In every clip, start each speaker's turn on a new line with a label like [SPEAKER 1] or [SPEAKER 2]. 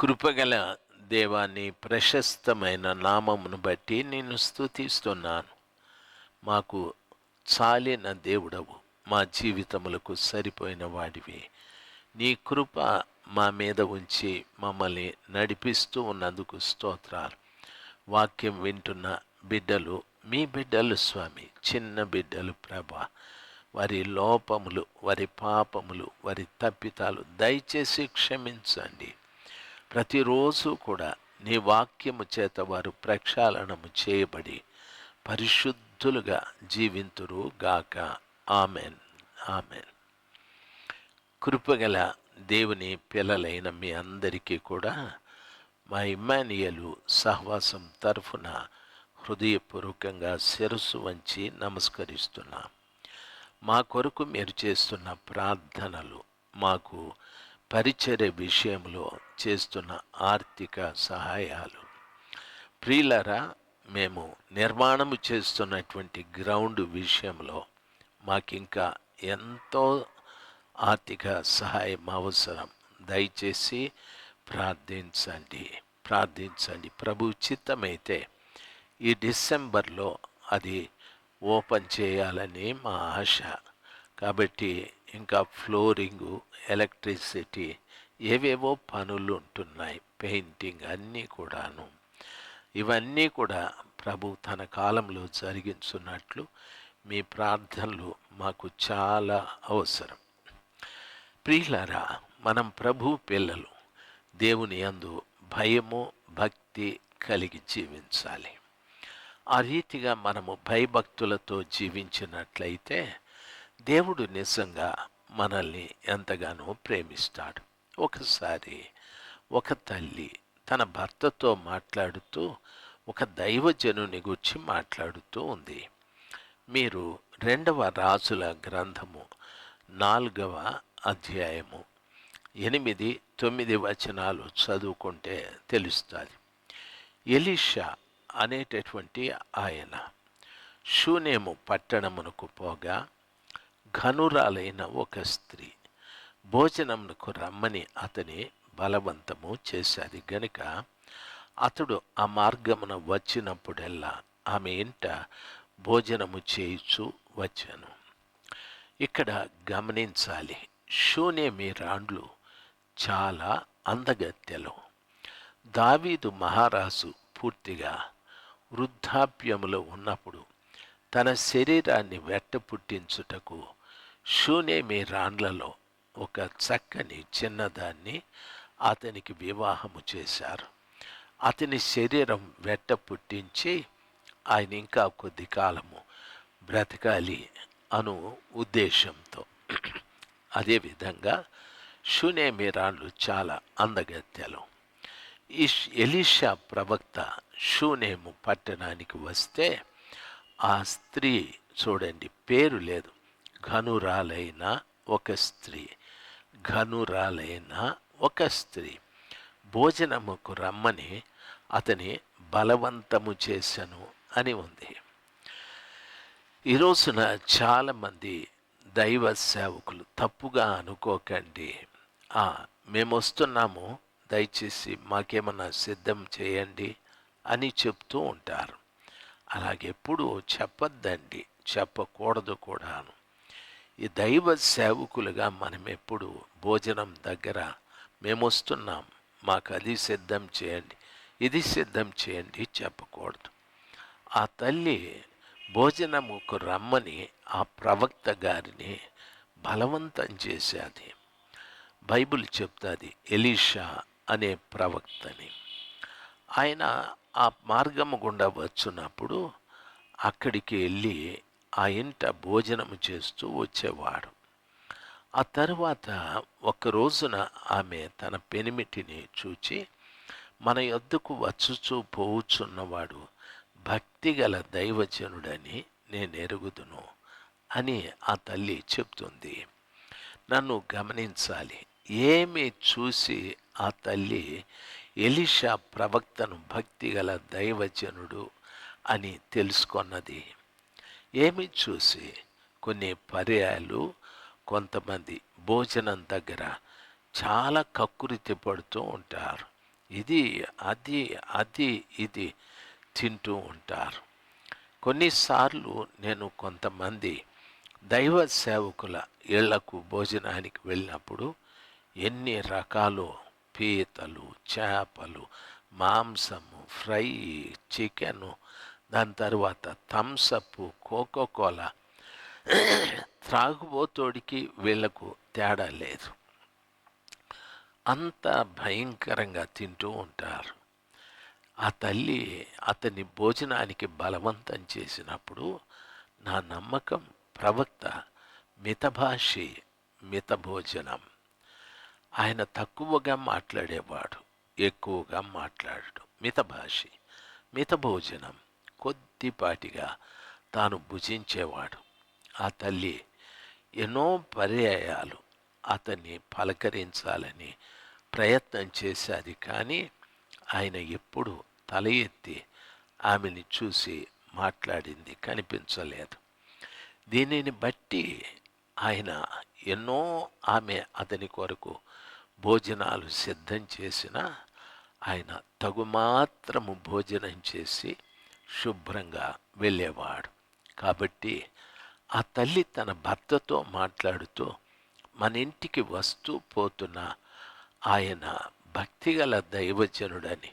[SPEAKER 1] కృపగల దేవాన్ని ప్రశస్తమైన నామమును బట్టి నేను స్థుతిస్తున్నాను మాకు చాలిన దేవుడవు మా జీవితములకు సరిపోయిన వాడివి. నీ కృప మా మీద ఉంచి మమ్మల్ని నడిపిస్తూ ఉన్నందుకు స్తోత్రాలు. వాక్యం వింటున్న బిడ్డలు మీ బిడ్డలు స్వామి చిన్న బిడ్డలు ప్రభా. వారి లోపములు వారి పాపములు వారి తప్పితాలు దయచేసి క్షమించండి. ప్రతిరోజు కూడా నీ వాక్యము చేత వారు ప్రక్షాళనము చేయబడి పరిశుద్ధులుగా జీవింతురు గాక. ఆమెన్. ఆమెన్. కృపగల దేవుని పిల్లలైన మీ అందరికీ కూడా మా ఇమ్మానియలు సహవాసం తరఫున హృదయపూర్వకంగా శిరస్సు వంచి నమస్కరిస్తున్నాం. మా కొరకు మీరు చేస్తున్న ప్రార్థనలు మాకు పరిచర్య విషయంలో చేస్తున్న ఆర్థిక సహాయాలు. ప్రియులరా మేము నిర్మాణము చేస్తున్నటువంటి గ్రౌండ్ విషయంలో మాకింకా ఎంతో ఆర్థిక సహాయం అవసరం. దయచేసి ప్రార్థించండి ప్రార్థించండి. ప్రభు చిత్తమైతే ఈ డిసెంబర్లో అది ఓపెన్ చేయాలని మా ఆశ. కాబట్టి ఇంకా ఫ్లోరింగు ఎలక్ట్రిసిటీ ఏవేవో పనులు ఉంటున్నాయి పెయింటింగ్ అన్నీ కూడాను. ఇవన్నీ కూడా ప్రభు తన కాలంలో జరిగించున్నట్లు మీ ప్రార్థనలు మాకు చాలా అవసరం. ప్రియులారా మనం ప్రభు పిల్లలు దేవుని అందు భయము భక్తి కలిగి జీవించాలి. ఆ రీతిగా మనము భయభక్తులతో జీవించినట్లయితే దేవుడు నిజంగా మనల్ని ఎంతగానో ప్రేమిస్తాడు. ఒకసారి ఒక తల్లి తన భర్తతో మాట్లాడుతూ ఒక దైవజనుని గురించి మాట్లాడుతూ ఉంది. మీరు రెండవ రాజుల గ్రంథము నాలుగవ అధ్యాయము ఎనిమిది తొమ్మిది వచనాలు చదువుకుంటే తెలుస్తుంది. ఎలీషా అనేటటువంటి ఆయన షూనేము పట్టణమునకు పోగా ఘనురాలైన ఒక స్త్రీ భోజనంకు రమ్మని అతని బలవంతము చేశాది. గనుక అతడు ఆ మార్గమున వచ్చినప్పుడెల్లా ఆమె ఇంట భోజనము చేయిచు వచ్చాను. ఇక్కడ గమనించాలి షూనేమి రాండ్లు చాలా అందగత్యలు దావీదు మహారాజు పూర్తిగా వృద్ధాప్యములో ఉన్నప్పుడు తన శరీరాన్ని వెట్ట పుట్టించుటకు షూనేమి రాండ్లలో ఒక చక్కని చిన్నదాన్ని అతనికి వివాహము చేశారు. అతని శరీరం వెట్ట పుట్టించి ఆయన ఇంకా కొద్ది కాలము బ్రతకాలి అను ఉద్దేశంతో. అదేవిధంగా షూనేమిరాన్లు చాలా అందగత్యలు ఈ ఎలీషా ప్రవక్త షూనేము పట్టణానికి వస్తే ఆ స్త్రీ చూడండి పేరు లేదు. ఘనురాలైన ఒక స్త్రీ. ఘనురాలైన ఒక స్త్రీ. భోజనముకు రమ్మని అతని బలవంతము చేశను అని ఉంది. ఈ రోజున చాలామంది దైవ సేవకులు తప్పుగా అనుకోకండి. మేము వస్తున్నాము దయచేసి మాకేమన్నా సిద్ధం చేయండి అని చెప్తూ ఉంటారు. అలాగెప్పుడు చెప్పద్దండి చెప్పకూడదు కూడాను. ఈ దైవ సేవకులుగా మనం ఎప్పుడు భోజనం దగ్గర మేము వస్తున్నాం మాకు అది సిద్ధం చేయండి ఇది సిద్ధం చేయండి చెప్పకూడదు. ఆ తల్లి భోజనముకు రమ్మని ఆ ప్రవక్త గారిని బలవంతం చేసేది బైబిల్ చెప్తుంది ఎలీషా అనే ప్రవక్తని. ఆయన ఆ మార్గము గుండా వచ్చినప్పుడు అక్కడికి వెళ్ళి ఆ ఇంట భోజనం చేస్తూ వచ్చేవాడు. ఆ తరువాత ఒక రోజున ఆమె తన పెనిమిటిని చూచి మన యొద్దకు వచ్చుచూ పోవుచున్నవాడు భక్తిగల దైవజనుడని నేను ఎరుగుదును అని ఆ తల్లి చెప్తుంది. నన్ను గమనించాలి. ఏమి చూసి ఆ తల్లి ఎలిషా ప్రవక్తను భక్తిగల దైవజనుడు అని తెలుసుకొన్నది. ఏమి చూసి కొన్ని పర్యాయాలు కొంతమంది భోజనం దగ్గర చాలా కక్కురితి పడుతూ ఉంటారు. ఇది అది అది ఇది తింటూ ఉంటారు. కొన్నిసార్లు నేను కొంతమంది దైవ సేవకుల ఇళ్ళకు భోజనానికి వెళ్ళినప్పుడు ఎన్ని రకాలు పీతలు చేపలు మాంసము ఫ్రై చికెను దాని తర్వాత థమ్సప్ కోకోకోలా త్రాగుబోతోడికి వీళ్ళకు తేడా లేదు. అంత భయంకరంగా తింటూ ఉంటారు. ఆ తల్లి అతని భోజనానికి బలవంతం చేసినప్పుడు నా నమ్మకం ప్రవక్త మితభాషి మిత భోజనం ఆయన తక్కువగా మాట్లాడేవాడు ఎక్కువగా మాట్లాడడు. మితభాషి మిత భోజనం కొద్దిపాటిగా తాను భుజించేవాడు. ఆ తల్లి ఎన్నో పర్యాయాలు అతన్ని పలకరించాలని ప్రయత్నం చేశాది కానీ ఆయన ఎప్పుడు తల ఎత్తి ఆమెని చూసి మాట్లాడింది కనిపించలేదు. దీనిని బట్టి ఆయన ఎన్నో ఆమె అతని కొరకు భోజనాలు సిద్ధం చేసిన ఆయన తగుమాత్రము భోజనం చేసి శుభ్రంగా వెళ్ళేవాడు. కాబట్టి ఆ తల్లి తన భర్తతో మాట్లాడుతూ మన ఇంటికి వస్తూ పోతున్న ఆయన భక్తిగల దైవజనుడని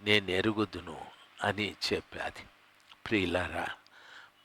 [SPEAKER 1] నేను ఎరుగుదును అని చెప్పాది. ప్రియులారా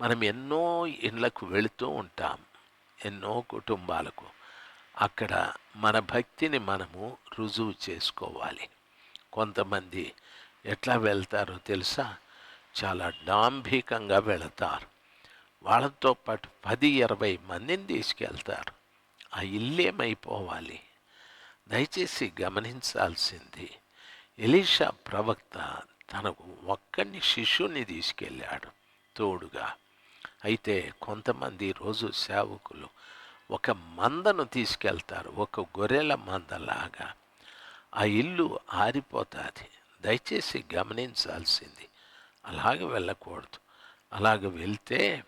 [SPEAKER 1] మనం ఎన్నో ఇళ్ళకు వెళుతూ ఉంటాం ఎన్నో కుటుంబాలకు. అక్కడ మన భక్తిని మనము రుజువు చేసుకోవాలి. కొంతమంది ఎట్లా వెళ్తారో తెలుసా? చాలా డాంభికంగా వెళతారు. వాళ్ళతో పాటు పది ఇరవై మందిని తీసుకెళ్తారు. ఆ ఇల్లేమైపోవాలి దయచేసి గమనించాల్సింది ఎలీషా ప్రవక్త తనకు ఒక్కడిని శిష్యుని తీసుకెళ్ళాడు తోడుగా. అయితే కొంతమంది రోజు సేవకులు ఒక మందను తీసుకెళ్తారు ఒక గొర్రెల మందలాగా. ఆ ఇల్లు ఆరిపోతుంది. దయచేసి గమనించాల్సింది అలాగ వెళ్ళకూడదు. అలాగ వెళ్తే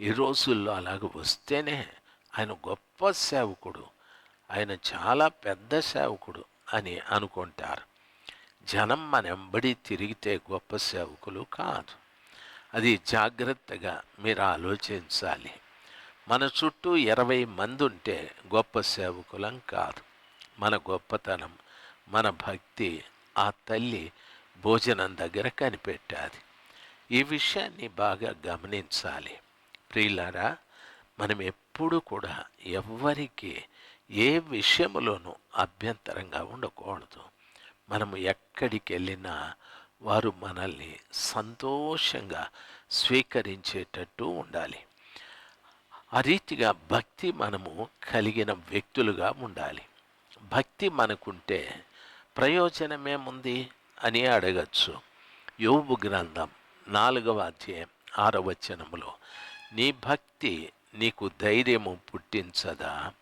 [SPEAKER 1] ఈ రోజుల్లో అలాగ వస్తేనే ఆయన గొప్ప సేవకుడు ఆయన చాలా పెద్ద సేవకుడు అని అనుకుంటారు. జనం మన వెంబడి తిరిగితే గొప్ప సేవకులు కాదు. అది జాగ్రత్తగా మీరు ఆలోచించాలి. మన చుట్టూ ఇరవై మంది ఉంటే గొప్ప సేవకులం కాదు. మన గొప్పతనం మన భక్తి ఆ తల్లి భోజనం దగ్గర కనిపెట్టాది. ఈ విషయాన్ని బాగా గమనించాలి. ప్రియులారా మనం ఎప్పుడు కూడా ఎవ్వరికి ఏ విషయంలోనూ అభ్యంతరంగా ఉండకూడదు. మనము ఎక్కడికి వెళ్ళినా వారు మనల్ని సంతోషంగా స్వీకరించేటట్టు ఉండాలి. ఆ రీతిగా భక్తి మనము కలిగిన వ్యక్తులుగా ఉండాలి. భక్తి మనకుంటే ప్రయోజనమేముంది అని అడగచ్చు. యోబు గ్రంథం నాలుగవ అధ్యాయం ఆరవచనములో నీ భక్తి నీకు ధైర్యము పుట్టించదా?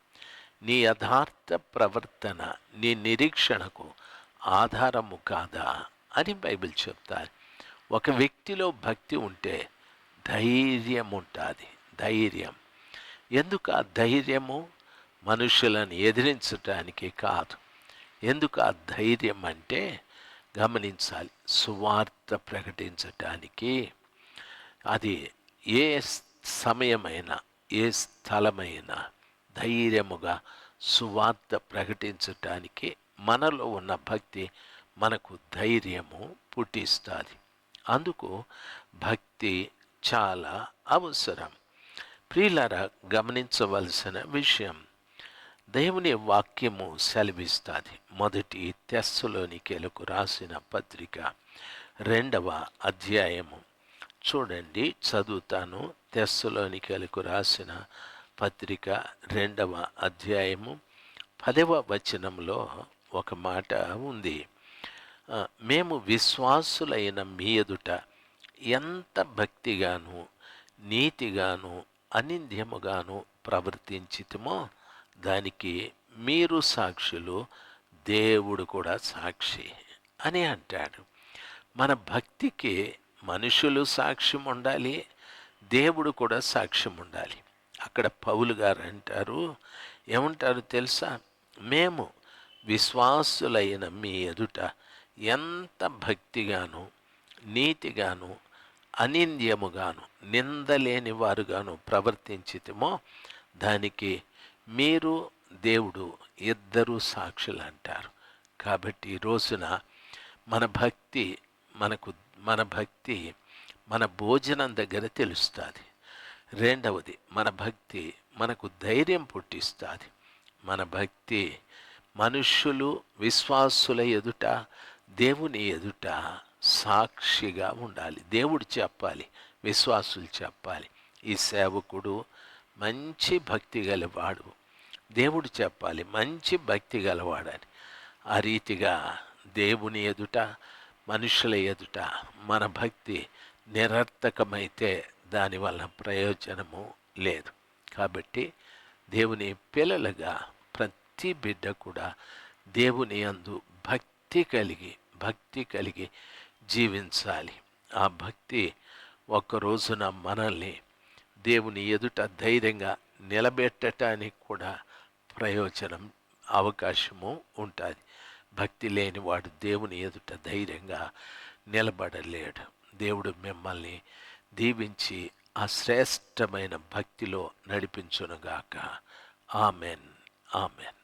[SPEAKER 1] నీ యథార్థ ప్రవర్తన నీ నిరీక్షణకు ఆధారము కాదా? అని బైబిల్ చెప్తారు. ఒక వ్యక్తిలో భక్తి ఉంటే ధైర్యం ఉంటుంది ధైర్యం. ఎందుకు ఆ ధైర్యము? మనుషులను ఎదిరించటానికి కాదు. ఎందుకు ఆ ధైర్యం అంటే గమనించాలి. సువార్త ప్రకటించటానికి అది ఏ సమయమైనా ఏ స్థలమైనా ధైర్యముగా సువార్త ప్రకటించటానికి మనలో ఉన్న భక్తి మనకు ధైర్యము పుట్టిస్తుంది. అందుకు భక్తి చాలా అవసరం. ప్రియులరా గమనించవలసిన విషయం దేవుని వాక్యము సెలవిస్తుంది. మొదటి తెస్సులోనికెలకు రాసిన పత్రిక రెండవ అధ్యాయము. చూడండి చదువుతాను. తెస్సులోనికెలకు రాసిన పత్రిక రెండవ అధ్యాయము. పదవ వచనంలో ఒక మాట ఉంది. మేము విశ్వాసులైన మీ ఎదుట ఎంత భక్తిగాను నీతిగాను అనింద్యముగాను ప్రవర్తించితమో దానికి మీరు సాక్షులు దేవుడు కూడా సాక్షి అని అంటాడు. మన భక్తికి మనుషులు సాక్ష్యం ఉండాలి దేవుడు కూడా సాక్ష్యం ఉండాలి. అక్కడ పౌలు గారు అంటారు ఏమంటారు తెలుసా? మేము విశ్వాసులైన మీ ఎదుట ఎంత భక్తిగాను నీతిగాను అనింద్యముగాను నిందలేని వారుగాను ప్రవర్తించితమో దానికి మీరు దేవుడు ఇద్దరు సాక్షులు అంటారు. కాబట్టి ఈ రోజున మన భక్తి మనకు మన భక్తి మన భోజనం దగ్గర తెలుస్తుంది. రెండవది మన భక్తి మనకు ధైర్యం పుట్టిస్తుంది. మన భక్తి మనుష్యులు విశ్వాసుల ఎదుట దేవుని ఎదుట సాక్షిగా ఉండాలి. దేవుడు చెప్పాలి విశ్వాసులు చెప్పాలి. ఈ సేవకుడు మంచి భక్తి గలవాడు. దేవుడు చెప్పాలి మంచి భక్తి గలవాడని. ఆ రీతిగా దేవుని ఎదుట మనుషుల ఎదుట మన భక్తి నిరర్థకమైతే దానివల్ల ప్రయోజనము లేదు. కాబట్టి దేవుని పిల్లలుగా ప్రతి బిడ్డ కూడా దేవుని అందు భక్తి కలిగి భక్తి కలిగి జీవించాలి. ఆ భక్తి ఒక రోజున మనల్ని దేవుని ఎదుట ధైర్యంగా నిలబెట్టడానికి కూడా ప్రయోజనం అవకాశము ఉంటుంది. భక్తి లేనివాడు దేవుని ఎదుట ధైర్యంగా నిలబడలేడు. దేవుడు మిమ్మల్ని దీవించి ఆ శ్రేష్టమైన భక్తిలో నడిపించునుగాక. ఆమెన్. ఆమెన్.